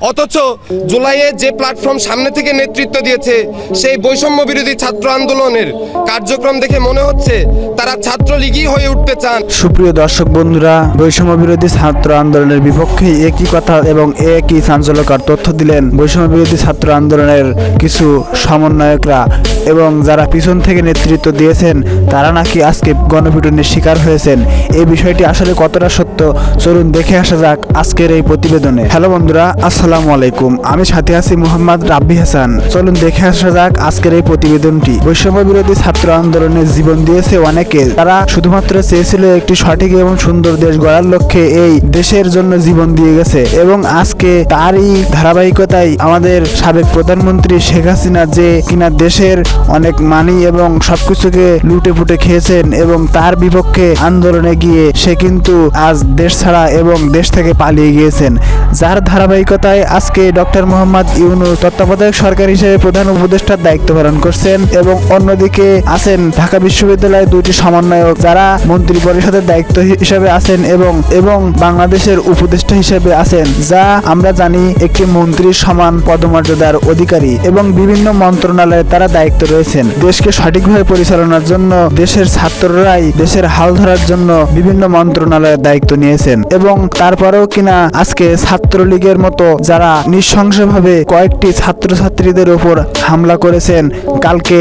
অথচ জুলাইয়ে যে প্ল্যাটফর্ম সামনে থেকে নেতৃত্ব দিয়েছে, সেই বৈষম্য বিরোধী ছাত্র আন্দোলনের কার্যক্রম দেখে মনে হচ্ছে তারা ছাত্রলীগই হয়ে উঠতে চান। সুপ্রিয় দর্শক বন্ধুরা, বৈষম্য বিরোধী ছাত্র আন্দোলনের বিপক্ষে একই কথা এবং একই চাঞ্চল্যকর তথ্য দিলেন বৈষম্য বিরোধী ছাত্র আন্দোলনের কিছু সমন্বয়করা এবং যারা পিছন থেকে নেতৃত্ব দিয়েছেন, তারা নাকি আজকে গণপিটুনির শিকার হয়েছেন। এই বিষয়টি আসলে কতটা সত্য, চলুন দেখে আসা যাক আজকের এই প্রতিবেদনে। হ্যালো বন্ধুরা আসসালামু আলাইকুম। আমি সাথে আছি মোহাম্মদ রাব্বি হাসান। চলুন দেখে আসা যাক আজকের এই প্রতিবেদনটি। বৈষম্য বিরোধী ছাত্র আন্দোলনে জীবন দিয়েছে অনেকে। তারা শুধুমাত্র চেয়েছিল একটি সঠিক এবং সুন্দর দেশ গড়ার লক্ষ্যে এই দেশের জন্য জীবন দিয়ে গেছে এবং আজকে তারই ধারাবাহিকতায় আমাদের সাবেক প্রধানমন্ত্রী শেখ হাসিনা যে কিনা দেশের অনেক মানি এবং সবকিছুকে লুটে পুটে খেয়েছেন এবং তার বিপক্ষে আন্দোলনে গিয়ে সে কিন্তু আজ দেশ ছাড়া এবং দেশ থেকে পালিয়ে গিয়েছেন। যার ধারাবাহিকতায় আজকে ডক্টর মোহাম্মদ ইউনু তত্ত্বাবধায়ক সরকার হিসেবে প্রধান উপদেষ্টার দায়িত্ব পালন করছেন এবং অন্যদিকে আছেন ঢাকা বিশ্ববিদ্যালয়ের দুইটি সমন্বয়ক যারা মন্ত্রী পরিষদের দায়িত্ব হিসেবে আছেন এবং এবং বাংলাদেশের উপদেষ্টা হিসেবে আছেন, যা আমরা জানি একটি মন্ত্রীর সমান পদমর্যাদার অধিকারী এবং বিভিন্ন মন্ত্রণালয়ে তারা দায়িত্ব রয়েছেন। দেশকে সঠিকভাবে পরিচালনার জন্য দেশের ছাত্ররাই দেশের হাল ধরার জন্য বিভিন্ন মন্ত্রণালয়ের দায়িত্ব নিয়েছেন এবং তারপরেও কিনা আজকে ছাত্রলীগের মতো যারা নৃশংসভাবে কয়েকটি ছাত্রছাত্রীদের উপর হামলা করেছেন কালকে,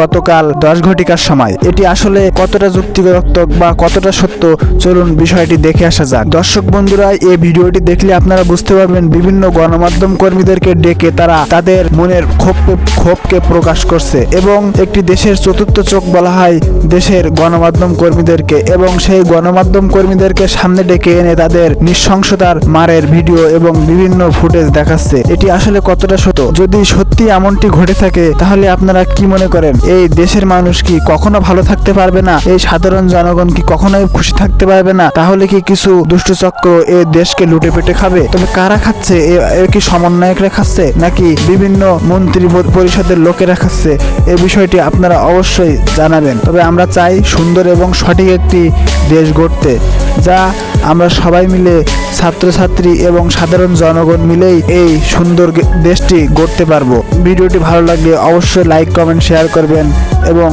গতকাল দশ ঘটিকার সময়। এটি আসলে কতটা যুক্তিযুক্ত বা কতটা সত্য, চলুন বিষয়টি দেখে আসা যাক। দর্শক বন্ধুরা, এই ভিডিওটি দেখলে আপনারা বুঝতে পারবেন বিভিন্ন গণমাধ্যম কর্মীদেরকে ডেকে তারা তাদের মনের ক্ষোভকে ক্ষোভকে প্রকাশ করছে এবং একটি দেশের চতুর্থ চোখ বলা হয় দেশের গণমাধ্যম কর্মীদেরকে এবং সেই গণমাধ্যম কর্মীদেরকে সামনে ডেকে এনে তাদের নৃশংসতার মারের ভিডিও এবং বিভিন্ন ফুটেজ দেখাচ্ছে, এটি আসলে কতটা সত্য? যদি সত্যি এমনটি ঘটে থাকে, তাহলে আপনারা কি মনে করেন? এই দেশের মানুষ কি কখনো ভালো থাকতে পারবে না? এই সাধারণ জনগণ কি কখনোই খুশি থাকতে পারবে না? তাহলে কি কিছু দুষ্ট চক্র এই দেশকে লুটে পেটে খাবে? তবে কারা খাচ্ছে? এ- কি সমন্বয়করা খাচ্ছে? নাকি বিভিন্ন মন্ত্রী পরিষদের লোকেরা খাচ্ছে? এই বিষয়টি আপনারা অবশ্যই জানাবেন। তবে আমরা চাই সুন্দর এবং সঠিক একটি দেশ গড়তে, যা আমরা সবাই মিলে ছাত্রছাত্রী এবং সাধারণ জনগণ মিলেই এই সুন্দর দেশটি গড়তে পারব। ভিডিওটি ভালো লাগলে অবশ্যই লাইক কমেন্ট শেয়ার করবেন এবং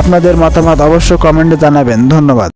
আপনাদের মতামত অবশ্যই কমেন্টে জানাবেন। ধন্যবাদ।